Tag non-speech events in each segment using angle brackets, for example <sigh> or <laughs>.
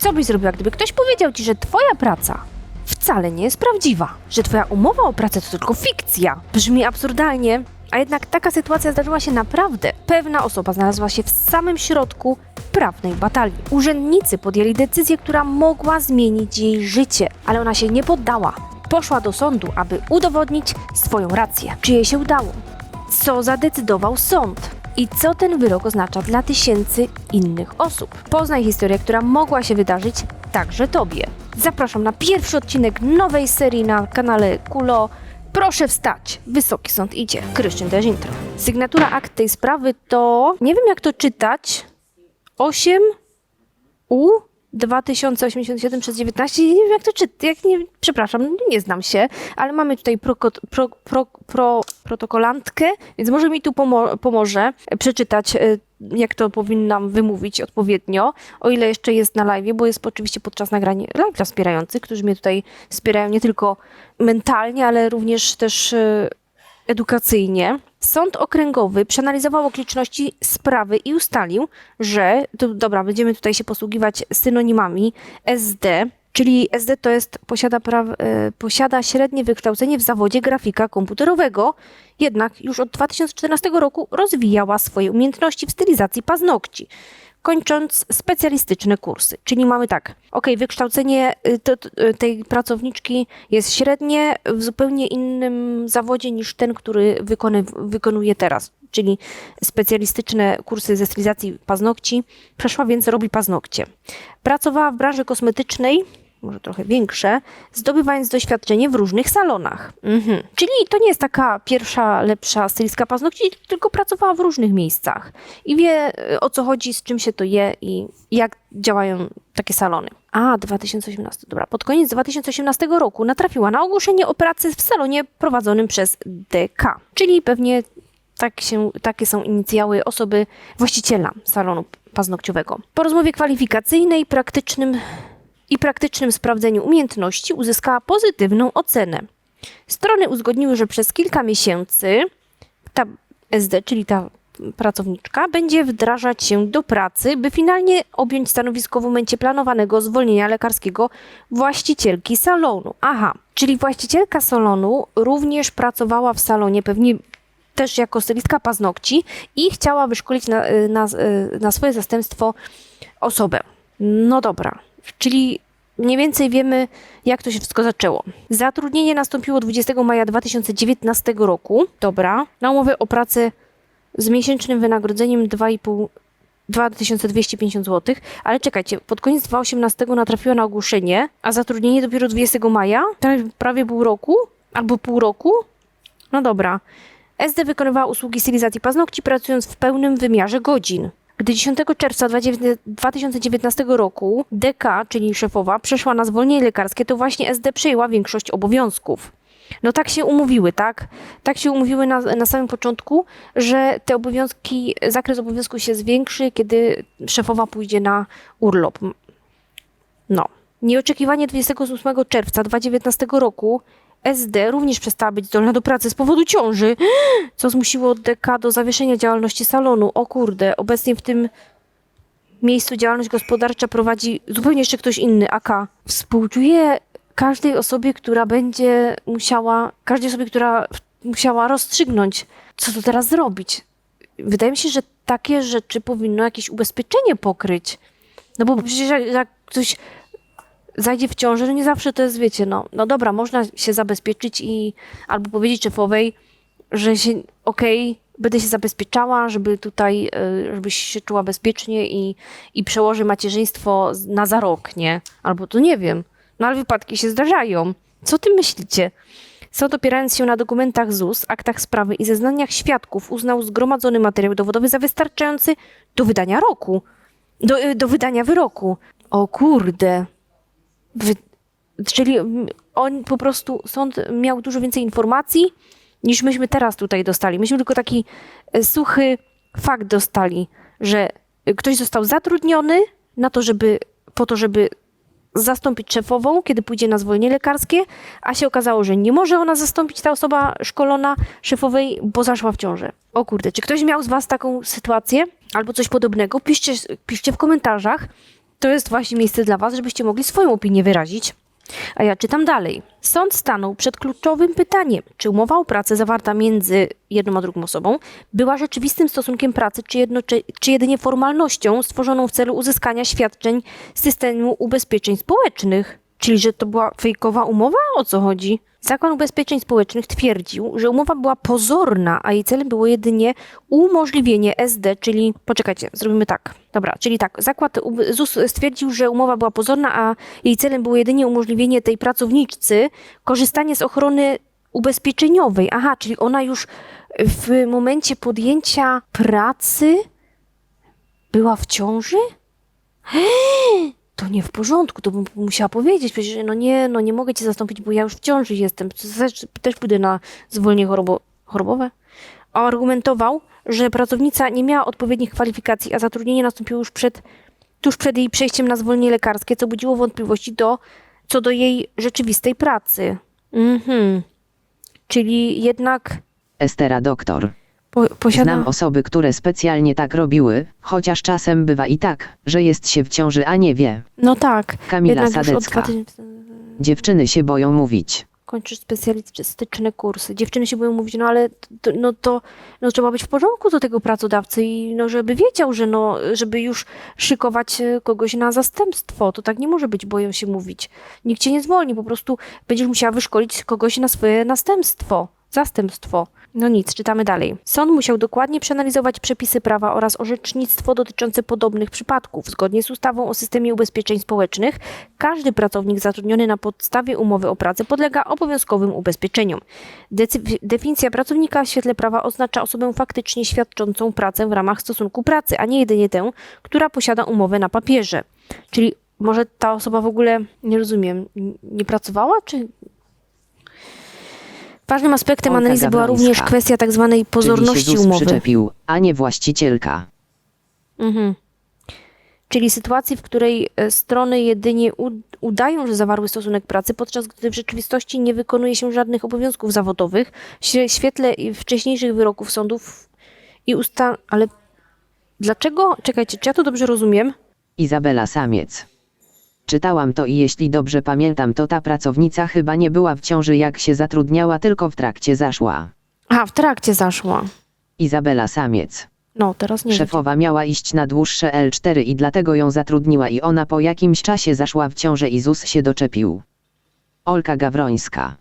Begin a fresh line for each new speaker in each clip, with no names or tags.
Co byś zrobiła, gdyby ktoś powiedział ci, że twoja praca wcale nie jest prawdziwa, że twoja umowa o pracę to tylko fikcja? Brzmi absurdalnie, a jednak taka sytuacja zdarzyła się naprawdę. Pewna osoba znalazła się w samym środku prawnej batalii. Urzędnicy podjęli decyzję, która mogła zmienić jej życie, ale ona się nie poddała. Poszła do sądu, aby udowodnić swoją rację. Czy jej się udało? Co zadecydował sąd? I co ten wyrok oznacza dla tysięcy innych osób? Poznaj historię, która mogła się wydarzyć także Tobie. Zapraszam na pierwszy odcinek nowej serii na kanale Kulo. Proszę wstać, Wysoki Sąd idzie. Kryszczyn też intro. Sygnatura akt tej sprawy to... Nie wiem jak to czytać. 8 U 2087 przez 19. Nie wiem jak to czytać. Jak nie, przepraszam, nie znam się, ale mamy tutaj proko, pro, pro, pro, protokolantkę, więc może mi tu pomo pomoże przeczytać, e, jak to powinnam wymówić odpowiednio, o ile jeszcze jest na live, bo jest oczywiście podczas nagrania live dla wspierających, którzy mnie tutaj wspierają nie tylko mentalnie, ale również też e, edukacyjnie. Sąd okręgowy przeanalizował okoliczności sprawy i ustalił, że, to, dobra, będziemy tutaj się posługiwać synonimami SD, czyli SD to jest posiada, praw, e, posiada średnie wykształcenie w zawodzie grafika komputerowego, jednak już od 2014 roku rozwijała swoje umiejętności w stylizacji paznokci kończąc specjalistyczne kursy. Czyli mamy tak, ok, wykształcenie y, y, tej pracowniczki jest średnie w zupełnie innym zawodzie niż ten, który wykonuje teraz. Czyli specjalistyczne kursy ze stylizacji paznokci. Przeszła więc robi paznokcie. Pracowała w branży kosmetycznej, może trochę większe, zdobywając doświadczenie w różnych salonach. Mhm. Czyli to nie jest taka pierwsza, lepsza stylistka paznokci, tylko pracowała w różnych miejscach i wie y, o co chodzi, z czym się to je i jak działają takie salony. A, 2018, dobra. Pod koniec 2018 roku natrafiła na ogłoszenie o pracy w salonie prowadzonym przez DK, czyli pewnie tak się, takie są inicjały osoby właściciela salonu paznokciowego. Po rozmowie kwalifikacyjnej, praktycznym i praktycznym sprawdzeniu umiejętności uzyskała pozytywną ocenę. Strony uzgodniły, że przez kilka miesięcy ta SD, czyli ta pracowniczka, będzie wdrażać się do pracy, by finalnie objąć stanowisko w momencie planowanego zwolnienia lekarskiego właścicielki salonu. Aha, czyli właścicielka salonu również pracowała w salonie, pewnie też jako stylistka paznokci i chciała wyszkolić na, na, na swoje zastępstwo osobę. No dobra, czyli mniej więcej wiemy, jak to się wszystko zaczęło. Zatrudnienie nastąpiło 20 maja 2019 roku. Dobra. Na umowę o pracę z miesięcznym wynagrodzeniem 2,5 2250 zł, ale czekajcie, pod koniec 2018 natrafiła na ogłoszenie, a zatrudnienie dopiero 20 maja, prawie, pół roku, albo pół roku. No dobra. SD wykonywała usługi stylizacji paznokci, pracując w pełnym wymiarze godzin. Gdy 10 czerwca 2019 roku DK, czyli szefowa, przeszła na zwolnienie lekarskie, to właśnie SD przejęła większość obowiązków. No tak się umówiły, tak? Tak się umówiły na, na samym początku, że te obowiązki, zakres obowiązków się zwiększy, kiedy szefowa pójdzie na urlop. No. Nieoczekiwanie 28 czerwca 2019 roku SD również przestała być zdolna do pracy z powodu ciąży, co zmusiło DK do zawieszenia działalności salonu. O kurde, obecnie w tym miejscu działalność gospodarcza prowadzi zupełnie jeszcze ktoś inny, AK. Współczuję każdej osobie, która będzie musiała, każdej osobie, która musiała rozstrzygnąć, co to teraz zrobić. Wydaje mi się, że takie rzeczy powinno jakieś ubezpieczenie pokryć. No bo przecież jak, jak ktoś zajdzie w ciążę, no nie zawsze to jest, wiecie, no, no dobra, można się zabezpieczyć i albo powiedzieć szefowej, że się, okej, okay, będę się zabezpieczała, żeby tutaj, y, żebyś się czuła bezpiecznie i, i przełoży macierzyństwo na za rok, nie? Albo to nie wiem. No ale wypadki się zdarzają. Co ty myślicie? Sąd opierając się na dokumentach ZUS, aktach sprawy i zeznaniach świadków uznał zgromadzony materiał dowodowy za wystarczający do wydania roku. Do, y, do wydania wyroku. O kurde. Czyli on po prostu, sąd miał dużo więcej informacji niż myśmy teraz tutaj dostali. Myśmy tylko taki e, suchy fakt dostali, że ktoś został zatrudniony na to, żeby, po to, żeby zastąpić szefową, kiedy pójdzie na zwolnienie lekarskie, a się okazało, że nie może ona zastąpić ta osoba szkolona szefowej, bo zaszła w ciążę. O kurde, czy ktoś miał z Was taką sytuację albo coś podobnego? Piszcie, piszcie w komentarzach. To jest właśnie miejsce dla Was, żebyście mogli swoją opinię wyrazić. A ja czytam dalej. Sąd stanął przed kluczowym pytaniem, czy umowa o pracę zawarta między jedną a drugą osobą była rzeczywistym stosunkiem pracy, czy, jedno, czy, czy jedynie formalnością stworzoną w celu uzyskania świadczeń z systemu ubezpieczeń społecznych. Czyli, że to była fejkowa umowa? O co chodzi? Zakład Ubezpieczeń Społecznych twierdził, że umowa była pozorna, a jej celem było jedynie umożliwienie SD, czyli poczekajcie, zrobimy tak. Dobra, czyli tak, zakład ZUS stwierdził, że umowa była pozorna, a jej celem było jedynie umożliwienie tej pracowniczce korzystanie z ochrony ubezpieczeniowej. Aha, czyli ona już w momencie podjęcia pracy była w ciąży? To nie w porządku, to bym musiała powiedzieć, przecież no nie, no nie mogę cię zastąpić, bo ja już w ciąży jestem, też, też pójdę na zwolnienie chorobo, chorobowe. Argumentował, że pracownica nie miała odpowiednich kwalifikacji, a zatrudnienie nastąpiło już przed, tuż przed jej przejściem na zwolnienie lekarskie, co budziło wątpliwości do, co do jej rzeczywistej pracy. Mhm. Czyli jednak
Estera doktor.
Po.
Znam osoby, które specjalnie tak robiły, chociaż czasem bywa i tak, że jest się w ciąży, a nie wie.
No tak.
Kamila
jednak
Sadecka.
2000
Dziewczyny się boją mówić.
kończysz specjalistyczne kursy. Dziewczyny się boją mówić, no ale to, no to no, trzeba być w porządku do tego pracodawcy i no, żeby wiedział, że no, żeby już szykować e, kogoś na zastępstwo. To tak nie może być, boją się mówić. Nikt cię nie zwolni, po prostu będziesz musiała wyszkolić kogoś na swoje następstwo, zastępstwo. No nic, czytamy dalej. Sąd musiał dokładnie przeanalizować przepisy prawa oraz orzecznictwo dotyczące podobnych przypadków. Zgodnie z ustawą o systemie ubezpieczeń społecznych, każdy pracownik zatrudniony na podstawie umowy o pracę podlega obowiązkowym ubezpieczeniom. Definicja pracownika w świetle prawa oznacza osobę faktycznie świadczącą pracę w ramach stosunku pracy, a nie jedynie tę, która posiada umowę na papierze. Czyli może ta osoba w ogóle, nie rozumiem, nie pracowała, czy... Ważnym aspektem
Olga
analizy była
Gawrońska.
również kwestia tak zwanej
Czyli się
pozorności
ZUS
umowy.
przyczepił, a nie właścicielka.
Mhm. Czyli sytuacji, w której e, strony jedynie u- udają, że zawarły stosunek pracy, podczas gdy w rzeczywistości nie wykonuje się żadnych obowiązków zawodowych, w świe- świetle i wcześniejszych wyroków sądów i usta... Ale dlaczego? Czekajcie, czy ja to dobrze rozumiem?
Izabela Samiec. Czytałam to i jeśli dobrze pamiętam, to ta pracownica chyba nie była w ciąży jak się zatrudniała, tylko w trakcie zaszła.
A, w trakcie zaszła.
Izabela Samiec.
No, teraz nie wiem.
Szefowa miała iść na dłuższe L4 i dlatego ją zatrudniła i ona po jakimś czasie zaszła w ciążę i ZUS się doczepił. Olka Gawrońska.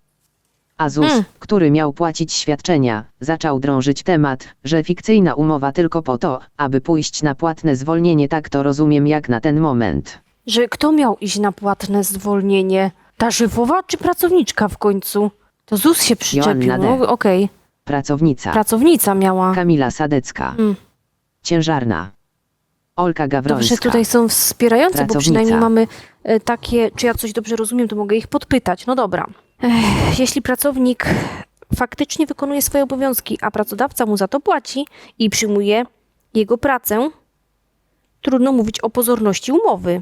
A ZUS,
Hmm.
który miał płacić świadczenia, zaczął drążyć temat, że fikcyjna umowa tylko po to, aby pójść na płatne zwolnienie tak to rozumiem jak na ten moment.
Że kto miał iść na płatne zwolnienie? Ta szefowa czy pracowniczka w końcu? To ZUS się przyczepił.
Joanna D.
No, okej.
Pracownica.
Pracownica miała.
Kamila Sadecka.
Mm.
Ciężarna. Olka Gawrońska.
Dobrze, tutaj są wspierające, bo
Pracownica.
przynajmniej mamy e, takie, czy ja coś dobrze rozumiem, to mogę ich podpytać. No dobra. Ech, jeśli pracownik faktycznie wykonuje swoje obowiązki, a pracodawca mu za to płaci i przyjmuje jego pracę, trudno mówić o pozorności umowy.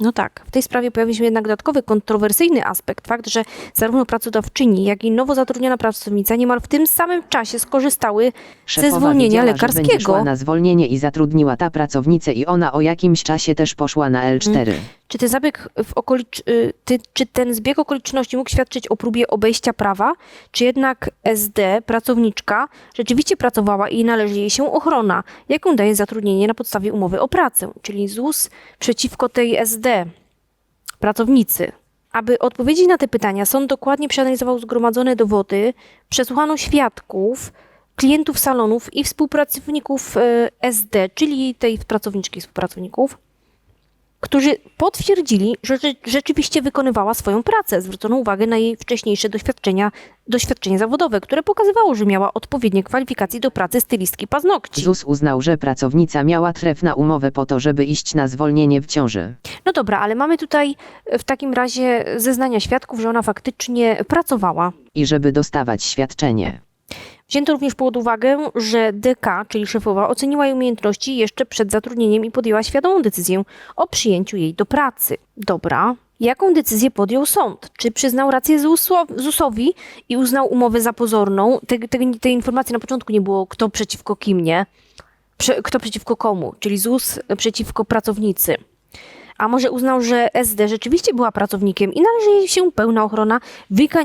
No tak, w tej sprawie pojawił się jednak dodatkowy kontrowersyjny aspekt, fakt, że zarówno pracodawczyni, jak i nowo zatrudniona pracownica niemal w tym samym czasie skorzystały
Szefowa
ze zwolnienia
wiedziała, Że będzie
lekarskiego.
szła na zwolnienie i zatrudniła ta pracownicę i ona o jakimś czasie też poszła na L4.
Czy ten zabieg w okolicz... y, ty, czy ten zbieg okoliczności mógł świadczyć o próbie obejścia prawa, czy jednak SD, pracowniczka, rzeczywiście pracowała i należy jej się ochrona, jaką daje zatrudnienie na podstawie umowy o pracę, czyli ZUS przeciwko tej SD, pracownicy. Aby odpowiedzieć na te pytania, sąd dokładnie przeanalizował zgromadzone dowody, przesłuchano świadków, klientów salonów i współpracowników y, SD, czyli tej pracowniczki współpracowników, którzy potwierdzili, że rze- rzeczywiście wykonywała swoją pracę. Zwrócono uwagę na jej wcześniejsze doświadczenia, doświadczenie zawodowe, które pokazywało, że miała odpowiednie kwalifikacje do pracy stylistki paznokci.
ZUS uznał, że pracownica miała trefna umowę po to, żeby iść na zwolnienie w ciąży.
No dobra, ale mamy tutaj e, w takim razie zeznania świadków, że ona faktycznie pracowała.
I żeby dostawać świadczenie.
Wzięto również pod uwagę, że DK, czyli szefowa, oceniła jej umiejętności jeszcze przed zatrudnieniem i podjęła świadomą decyzję o przyjęciu jej do pracy. Dobra. Jaką decyzję podjął sąd? Czy przyznał rację ZUS-o- ZUS-owi i uznał umowę za pozorną? Te, te, tej informacji na początku nie było, kto przeciwko kim, nie? Prze, kto przeciwko komu, czyli ZUS przeciwko pracownicy. A może uznał, że SD rzeczywiście była pracownikiem i należy jej się pełna ochrona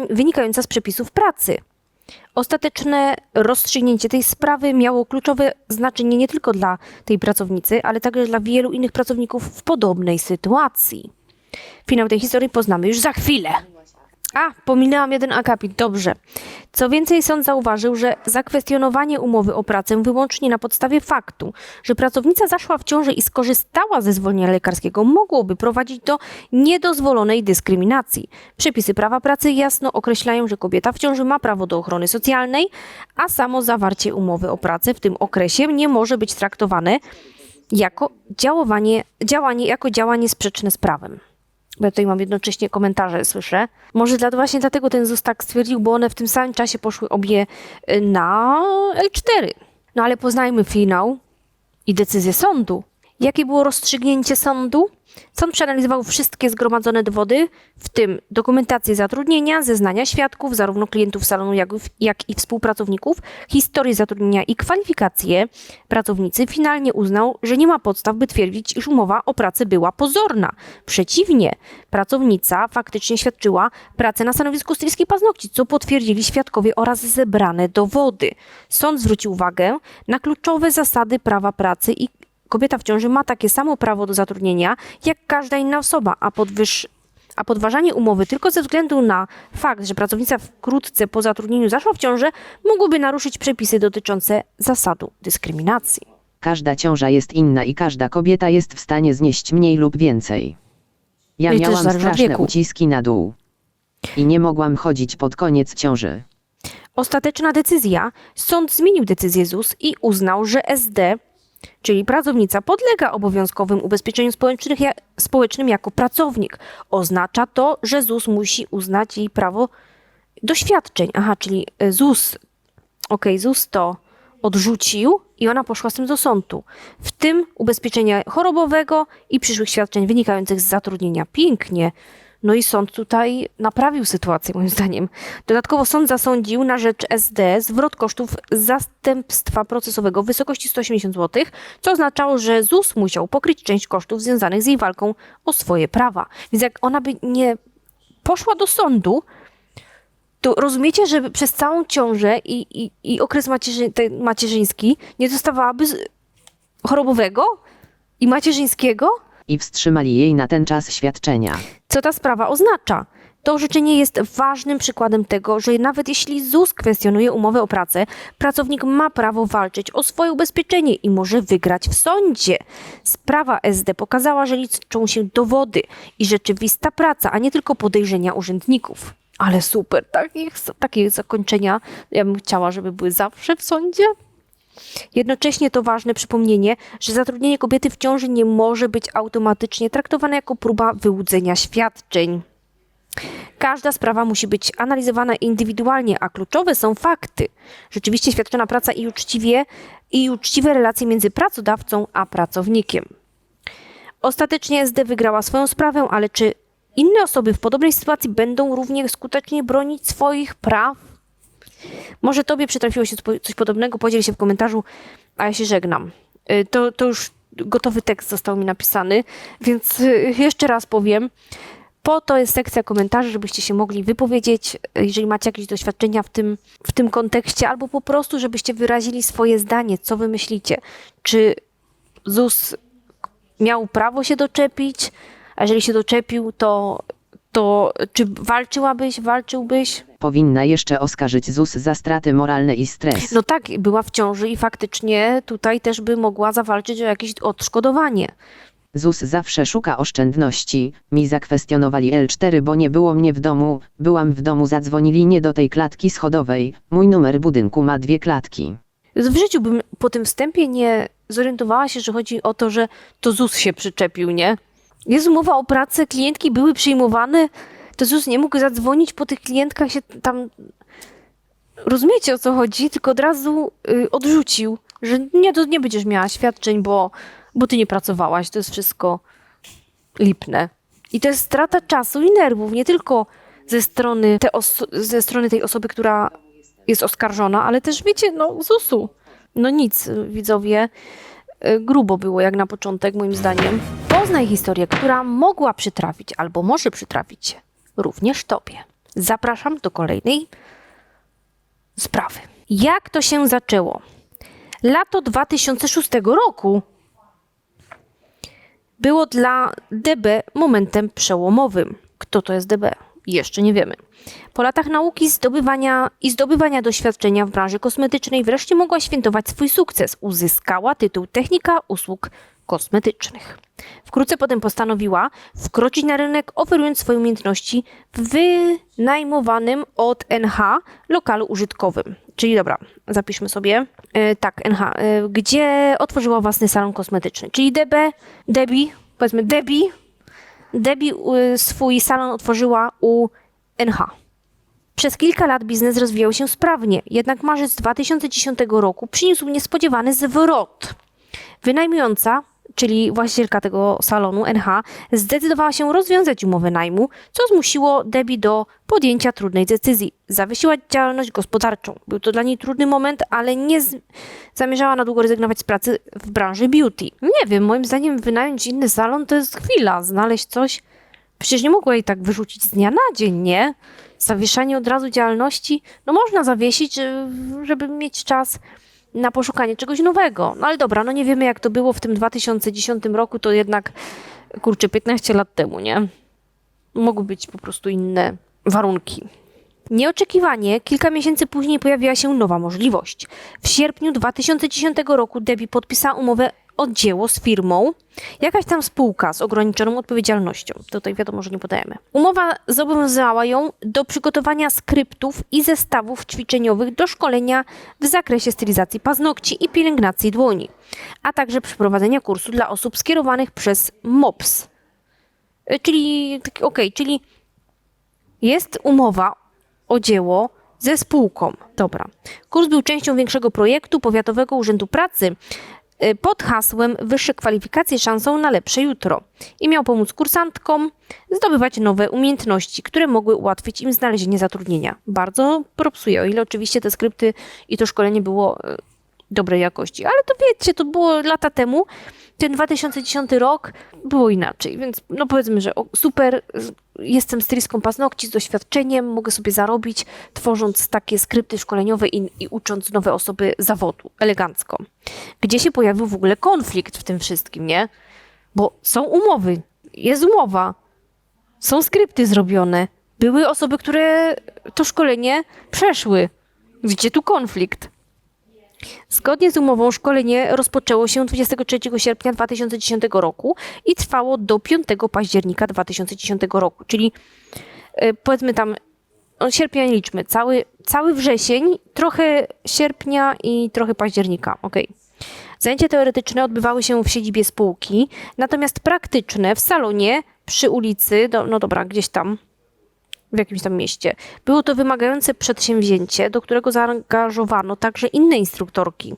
wynikająca z przepisów pracy. Ostateczne rozstrzygnięcie tej sprawy miało kluczowe znaczenie nie tylko dla tej pracownicy, ale także dla wielu innych pracowników w podobnej sytuacji. Finał tej historii poznamy już za chwilę. A, pominęłam jeden akapit, dobrze. Co więcej, sąd zauważył, że zakwestionowanie umowy o pracę wyłącznie na podstawie faktu, że pracownica zaszła w ciąży i skorzystała ze zwolnienia lekarskiego, mogłoby prowadzić do niedozwolonej dyskryminacji. Przepisy prawa pracy jasno określają, że kobieta w ciąży ma prawo do ochrony socjalnej, a samo zawarcie umowy o pracę w tym okresie nie może być traktowane jako działanie, działanie, jako działanie sprzeczne z prawem. Bo ja tutaj mam jednocześnie komentarze, słyszę. Może dla, właśnie dlatego ten ZUS tak stwierdził, bo one w tym samym czasie poszły obie y, na L4. No ale poznajmy finał i decyzję sądu. Jakie było rozstrzygnięcie sądu? Sąd przeanalizował wszystkie zgromadzone dowody, w tym dokumentację zatrudnienia, zeznania świadków, zarówno klientów salonu, jak, jak i współpracowników, historię zatrudnienia i kwalifikacje pracownicy. Finalnie uznał, że nie ma podstaw, by twierdzić, iż umowa o pracę była pozorna. Przeciwnie, pracownica faktycznie świadczyła pracę na stanowisku stylistki paznokci, co potwierdzili świadkowie oraz zebrane dowody. Sąd zwrócił uwagę na kluczowe zasady prawa pracy i kobieta w ciąży ma takie samo prawo do zatrudnienia jak każda inna osoba, a podwyż a podważanie umowy tylko ze względu na fakt, że pracownica wkrótce po zatrudnieniu zaszła w ciążę, mogłoby naruszyć przepisy dotyczące zasadu dyskryminacji.
Każda ciąża jest inna i każda kobieta jest w stanie znieść mniej lub więcej. Ja
I też
miałam
zależy od
straszne
wieku.
uciski na dół. I nie mogłam chodzić pod koniec ciąży.
Ostateczna decyzja. Sąd zmienił decyzję ZUS i uznał, że SD, czyli pracownica, podlega obowiązkowym ubezpieczeniu społecznym jako pracownik. Oznacza to, że ZUS musi uznać jej prawo do świadczeń. Aha, czyli e, ZUS, okej, ZUS to odrzucił i ona poszła z tym do sądu. W tym ubezpieczenia chorobowego i przyszłych świadczeń wynikających z zatrudnienia. Pięknie. No i sąd tutaj naprawił sytuację, moim zdaniem. Dodatkowo sąd zasądził na rzecz SD zwrot kosztów zastępstwa procesowego w wysokości 180 zł, co oznaczało, że ZUS musiał pokryć część kosztów związanych z jej walką o swoje prawa. Więc jak ona by nie poszła do sądu, to rozumiecie, że przez całą ciążę i, i, i okres macierzy, macierzyński nie dostawałaby chorobowego i macierzyńskiego?
I wstrzymali jej na ten czas świadczenia.
Co ta sprawa oznacza? To orzeczenie jest ważnym przykładem tego, że nawet jeśli ZUS kwestionuje umowę o pracę, pracownik ma prawo walczyć o swoje ubezpieczenie i może wygrać w sądzie. Sprawa SD pokazała, że liczą się dowody i rzeczywista praca, a nie tylko podejrzenia urzędników. Ale super, takich, takie zakończenia ja bym chciała, żeby były zawsze w sądzie. Jednocześnie to ważne przypomnienie, że zatrudnienie kobiety w ciąży nie może być automatycznie traktowane jako próba wyłudzenia świadczeń. Każda sprawa musi być analizowana indywidualnie, a kluczowe są fakty. Rzeczywiście świadczona praca i uczciwie i uczciwe relacje między pracodawcą a pracownikiem. Ostatecznie SD wygrała swoją sprawę, ale czy inne osoby w podobnej sytuacji będą równie skutecznie bronić swoich praw? Może tobie przytrafiło się coś podobnego, podziel się w komentarzu, a ja się żegnam. Y, To, to już gotowy tekst został mi napisany, więc y, jeszcze raz powiem. Po to jest sekcja komentarzy, żebyście się mogli wypowiedzieć, jeżeli macie jakieś doświadczenia w tym, w tym kontekście, albo po prostu, żebyście wyrazili swoje zdanie, co wy myślicie. Czy ZUS miał prawo się doczepić, a jeżeli się doczepił, to, to czy walczyłabyś, walczyłbyś?
Powinna jeszcze oskarżyć ZUS za straty moralne i stres.
No tak, była w ciąży i faktycznie tutaj też by mogła zawalczyć o jakieś odszkodowanie.
ZUS zawsze szuka oszczędności. Mi zakwestionowali L4, bo nie było mnie w domu. Byłam w domu, zadzwonili nie do tej klatki schodowej. Mój numer budynku ma dwie klatki.
W życiu bym po tym wstępie nie zorientowała się, że chodzi o to, że to ZUS się przyczepił, nie? Jest umowa o pracę, klientki były przyjmowane, to ZUS nie mógł zadzwonić po tych klientkach się tam... Rozumiecie o co chodzi? Tylko od razu y, odrzucił, że nie, to nie będziesz miała świadczeń, bo, bo ty nie pracowałaś, to jest wszystko lipne. I to jest strata czasu i nerwów, nie tylko ze strony, te ze strony tej osoby, która jest oskarżona, ale też wiecie, no ZUS-u. No nic, widzowie, y, grubo było jak na początek, moim zdaniem. Po Poznaj historię, która mogła przytrafić albo może przytrafić się również Tobie. Zapraszam do kolejnej sprawy. Jak to się zaczęło? Lato 2006 roku było dla DB momentem przełomowym. Kto to jest DB? Jeszcze nie wiemy. Po latach nauki zdobywania i zdobywania doświadczenia w branży kosmetycznej wreszcie mogła świętować swój sukces. Uzyskała tytuł Technika Usług Kosmetycznych. Wkrótce potem postanowiła wkroczyć na rynek, oferując swoje umiejętności w wynajmowanym od NH lokalu użytkowym. Czyli dobra, zapiszmy sobie. E, tak, NH, e, gdzie otworzyła własny salon kosmetyczny. Czyli DB, Debbie, powiedzmy Debbie, Debbie y, swój salon otworzyła u NH. Przez kilka lat biznes rozwijał się sprawnie, jednak marzec 2010 roku przyniósł niespodziewany zwrot. Wynajmująca, czyli właścicielka tego salonu NH, zdecydowała się rozwiązać umowę najmu, co zmusiło Debbie do podjęcia trudnej decyzji. Zawiesiła działalność gospodarczą. Był to dla niej trudny moment, ale nie zamierzała na długo rezygnować z pracy w branży beauty. Nie wiem, moim zdaniem wynająć inny salon to jest chwila, znaleźć coś. Przecież nie mogła jej tak wyrzucić z dnia na dzień, nie? Zawieszanie od razu działalności, no można zawiesić, żeby mieć czas na poszukanie czegoś nowego. No ale dobra, no nie wiemy jak to było w tym 2010 roku, to jednak, kurczę, 15 lat temu, nie? Mogły być po prostu inne warunki. Nieoczekiwanie, kilka miesięcy później pojawiła się nowa możliwość. W sierpniu 2010 roku Debbie podpisała umowę o dzieło z firmą, jakaś tam spółka z ograniczoną odpowiedzialnością. Tutaj wiadomo, że nie podajemy. Umowa zobowiązała ją do przygotowania skryptów i zestawów ćwiczeniowych do szkolenia w zakresie stylizacji paznokci i pielęgnacji dłoni, a także przeprowadzenia kursu dla osób skierowanych przez MOPS. Y, Czyli, tak, okej, czyli jest umowa o dzieło ze spółką. Dobra. Kurs był częścią większego projektu Powiatowego Urzędu Pracy pod hasłem Wyższe kwalifikacje szansą na lepsze jutro i miał pomóc kursantkom zdobywać nowe umiejętności, które mogły ułatwić im znalezienie zatrudnienia. Bardzo propsuję, o ile oczywiście te skrypty i to szkolenie było y, dobrej jakości. Ale to wiecie, to było lata temu. Ten 2010 rok było inaczej, więc no powiedzmy, że super, jestem stylistką paznokci z doświadczeniem, mogę sobie zarobić, tworząc takie skrypty szkoleniowe i, i ucząc nowe osoby zawodu, elegancko. Gdzie się pojawił w ogóle konflikt w tym wszystkim, nie? Bo są umowy, jest umowa, są skrypty zrobione, były osoby, które to szkolenie przeszły. Gdzie tu konflikt? Zgodnie z umową szkolenie rozpoczęło się 23 sierpnia 2010 roku i trwało do 5 października 2010 roku, czyli e, powiedzmy tam no, sierpnia nie liczmy, cały, cały wrzesień, trochę sierpnia i trochę października, okej. Zajęcia teoretyczne odbywały się w siedzibie spółki, natomiast praktyczne w salonie przy ulicy, do, no dobra, gdzieś tam, w jakimś tam mieście. Było to wymagające przedsięwzięcie, do którego zaangażowano także inne instruktorki.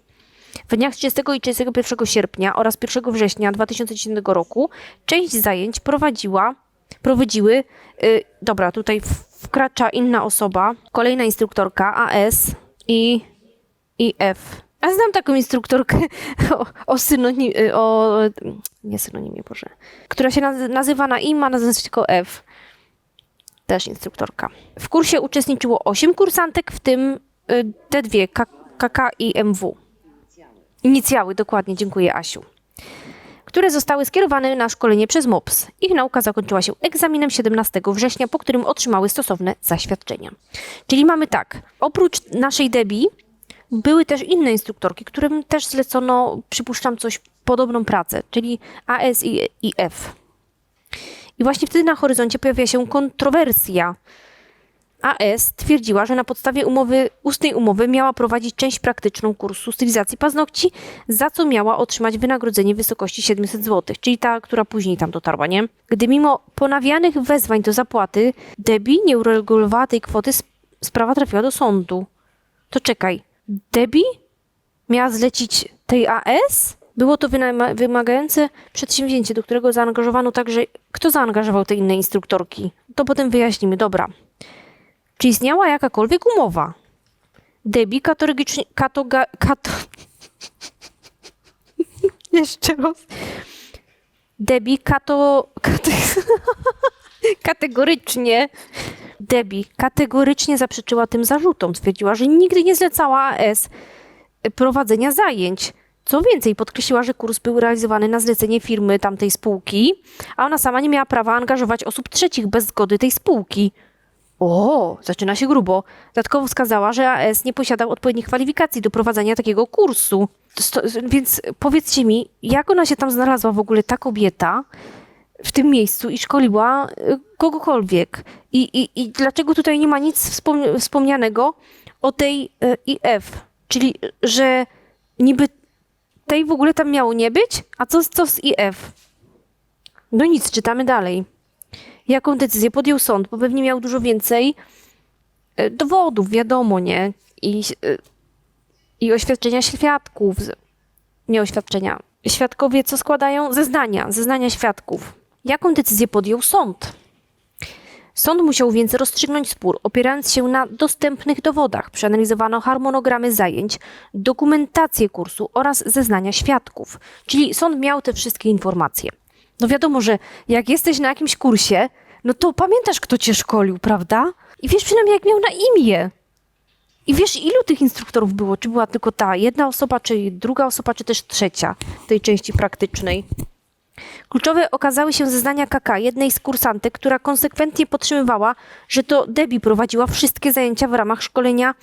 W dniach 30 i 31 sierpnia oraz 1 września 2010 roku część zajęć prowadziła, prowadziły, y, dobra, tutaj wkracza inna osoba, kolejna instruktorka AS i, i F. A znam taką instruktorkę <laughs> o, o synonimie, o, nie synonimie, Boże, która się naz- nazywa na I, ma tylko F też instruktorka. W kursie uczestniczyło 8 kursantek, w tym y, te dwie, KK i MW. Inicjały, dokładnie, dziękuję Asiu. Które zostały skierowane na szkolenie przez MOPS. Ich nauka zakończyła się egzaminem 17 września, po którym otrzymały stosowne zaświadczenia. Czyli mamy tak, oprócz naszej Debbie, były też inne instruktorki, którym też zlecono, przypuszczam, coś podobną pracę, czyli AS i, i F. I właśnie wtedy na horyzoncie pojawia się kontrowersja. AS twierdziła, że na podstawie umowy, ustnej umowy miała prowadzić część praktyczną kursu stylizacji paznokci, za co miała otrzymać wynagrodzenie w wysokości 700 zł, czyli ta, która później tam dotarła, nie? Gdy mimo ponawianych wezwań do zapłaty Debbie nie uregulowała tej kwoty, sp- sprawa trafiła do sądu. To czekaj, Debbie miała zlecić tej AS? Było to wymagające przedsięwzięcie, do którego zaangażowano także. Kto zaangażował te inne instruktorki? To potem wyjaśnimy. Dobra. Czy istniała jakakolwiek umowa? Debbie kategorycznie. Katoga, kato... <laughs> Jeszcze raz. Debbie kato... Kate... <laughs> kategorycznie Debbie kategorycznie zaprzeczyła tym zarzutom. Twierdziła, że nigdy nie zlecała AS prowadzenia zajęć. Co więcej, podkreśliła, że kurs był realizowany na zlecenie firmy tamtej spółki, a ona sama nie miała prawa angażować osób trzecich bez zgody tej spółki. O, zaczyna się grubo. Dodatkowo wskazała, że AS nie posiadał odpowiednich kwalifikacji do prowadzenia takiego kursu. Sto, więc powiedzcie mi, jak ona się tam znalazła w ogóle, ta kobieta, w tym miejscu i szkoliła y, kogokolwiek? I, i, i dlaczego tutaj nie ma nic wspom- wspomnianego o tej y, IF? Czyli, że niby tej w ogóle tam miało nie być? A co, co z IF? No nic, czytamy dalej. Jaką decyzję podjął sąd? Bo pewnie miał dużo więcej e, dowodów, wiadomo, nie? I, e, i oświadczenia świadków. Nie oświadczenia. Świadkowie co składają? Zeznania, zeznania świadków. Jaką decyzję podjął sąd? Sąd musiał więc rozstrzygnąć spór, opierając się na dostępnych dowodach. Przeanalizowano harmonogramy zajęć, dokumentację kursu oraz zeznania świadków. Czyli sąd miał te wszystkie informacje. No wiadomo, że jak jesteś na jakimś kursie, no to pamiętasz, kto cię szkolił, prawda? I wiesz przynajmniej, jak miał na imię. I wiesz, ilu tych instruktorów było? Czy była tylko ta jedna osoba, czy druga osoba, czy też trzecia tej części praktycznej? Kluczowe okazały się zeznania KK, jednej z kursantek, która konsekwentnie podtrzymywała, że to Debbie prowadziła wszystkie zajęcia w ramach szkolenia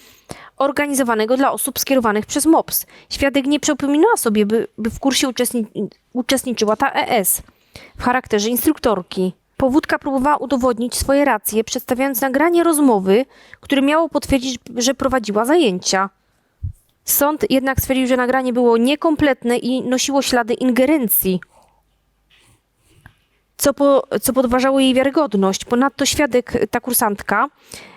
organizowanego dla osób skierowanych przez MOPS. Świadek nie przypominała sobie, by, by w kursie uczestni uczestniczyła ta ES w charakterze instruktorki. Powódka próbowała udowodnić swoje racje, przedstawiając nagranie rozmowy, które miało potwierdzić, że prowadziła zajęcia. Sąd jednak stwierdził, że nagranie było niekompletne i nosiło ślady ingerencji co, po, co podważało jej wiarygodność. Ponadto świadek, ta kursantka,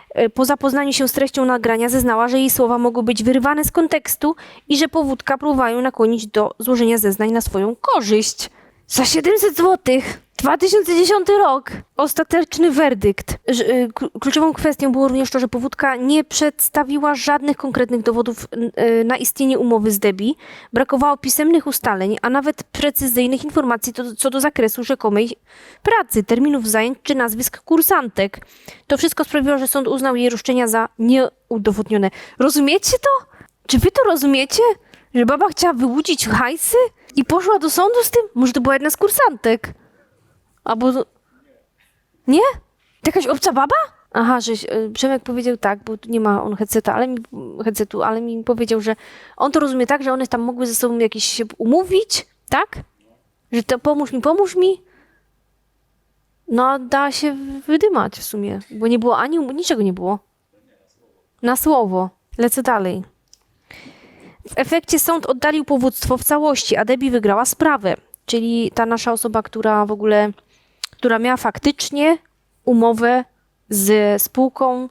e, po zapoznaniu się z treścią nagrania zeznała, że jej słowa mogły być wyrywane z kontekstu i że powódka próbowała ją nakłonić do złożenia zeznań na swoją korzyść. Za 700 złotych! 2010 rok! Ostateczny werdykt. Y, klu- Kluczową kwestią było również to, że powódka nie przedstawiła żadnych konkretnych dowodów y, na istnienie umowy z Debbie, brakowało pisemnych ustaleń, a nawet precyzyjnych informacji co do zakresu rzekomej pracy, terminów zajęć czy nazwisk kursantek. To wszystko sprawiło, że sąd uznał jej roszczenia za nieudowodnione. Rozumiecie to? Czy wy to rozumiecie? Że baba chciała wyłudzić hajsy i poszła do sądu z tym? Może to była jedna z kursantek? Albo... Nie? To jakaś obca baba? Aha, że y, Przemek powiedział tak, bo tu nie ma on headseta, ale mi, headsetu, ale mi powiedział, że on to rozumie tak, że one tam mogły ze sobą jakieś się umówić, tak? Że to pomóż mi, pomóż mi. No, da się wydymać w sumie, bo nie było ani, niczego nie było. Na słowo. Lecę dalej. W efekcie sąd oddalił powództwo w całości, a Debbie wygrała sprawę. Czyli ta nasza osoba, która w ogóle, która miała faktycznie umowę z spółką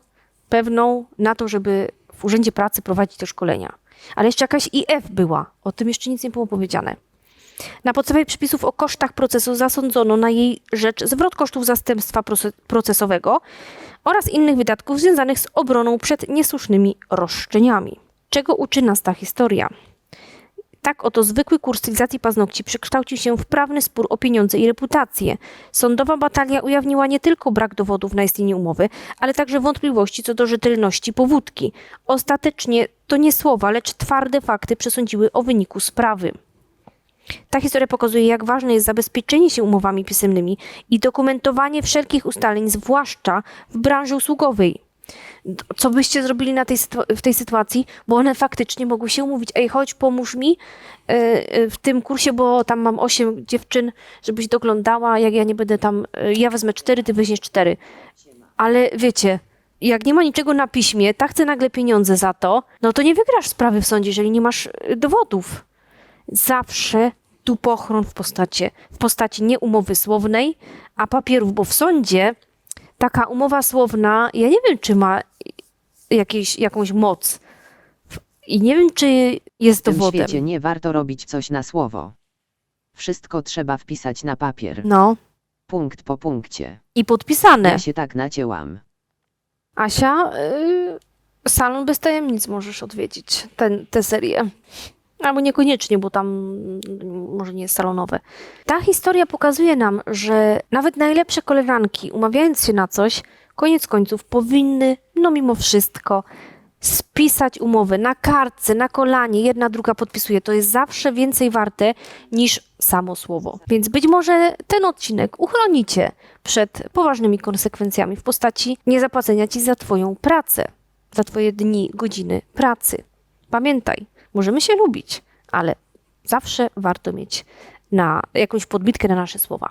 pewną na to, żeby w Urzędzie Pracy prowadzić te szkolenia. Ale jeszcze jakaś IF była. O tym jeszcze nic nie było powiedziane. Na podstawie przepisów o kosztach procesu zasądzono na jej rzecz zwrot kosztów zastępstwa proce- procesowego oraz innych wydatków związanych z obroną przed niesłusznymi roszczeniami. Czego uczy nas ta historia? Tak oto zwykły kurs stylizacji paznokci przekształcił się w prawny spór o pieniądze i reputację. Sądowa batalia ujawniła nie tylko brak dowodów na istnienie umowy, ale także wątpliwości co do rzetelności powódki. Ostatecznie to nie słowa, lecz twarde fakty przesądziły o wyniku sprawy. Ta historia pokazuje, jak ważne jest zabezpieczenie się umowami pisemnymi i dokumentowanie wszelkich ustaleń, zwłaszcza w branży usługowej. Co byście zrobili na tej, w tej sytuacji? Bo one faktycznie mogły się umówić. Ej, chodź, pomóż mi e, e, w tym kursie, bo tam mam osiem dziewczyn, żebyś doglądała. Jak ja nie będę tam, e, ja wezmę cztery, ty weźmiesz cztery. Ale wiecie, jak nie ma niczego na piśmie, ta chce nagle pieniądze za to, no to nie wygrasz sprawy w sądzie, jeżeli nie masz dowodów zawsze tu pochron w postaci, w postaci nie umowy słownej, a papierów, bo w sądzie taka umowa słowna, ja nie wiem, czy ma jakieś, jakąś moc. I nie wiem, czy jest
W tym
dowodem.
świecie nie warto robić coś na słowo. Wszystko trzeba wpisać na papier.
No.
Punkt po punkcie.
I podpisane.
Ja się tak nacięłam.
Asia, y, salon bez tajemnic możesz odwiedzić ten, tę serię. Albo niekoniecznie, bo tam mm, może nie jest salonowe. Ta historia pokazuje nam, że nawet najlepsze koleżanki, umawiając się na coś, koniec końców powinny, no mimo wszystko, spisać umowy na kartce, na kolanie, jedna druga podpisuje. To jest zawsze więcej warte niż samo słowo. Więc być może ten odcinek uchronicie przed poważnymi konsekwencjami w postaci niezapłacenia ci za Twoją pracę, za Twoje dni, godziny pracy. Pamiętaj, możemy się lubić, ale zawsze warto mieć na jakąś podbitkę na nasze słowa.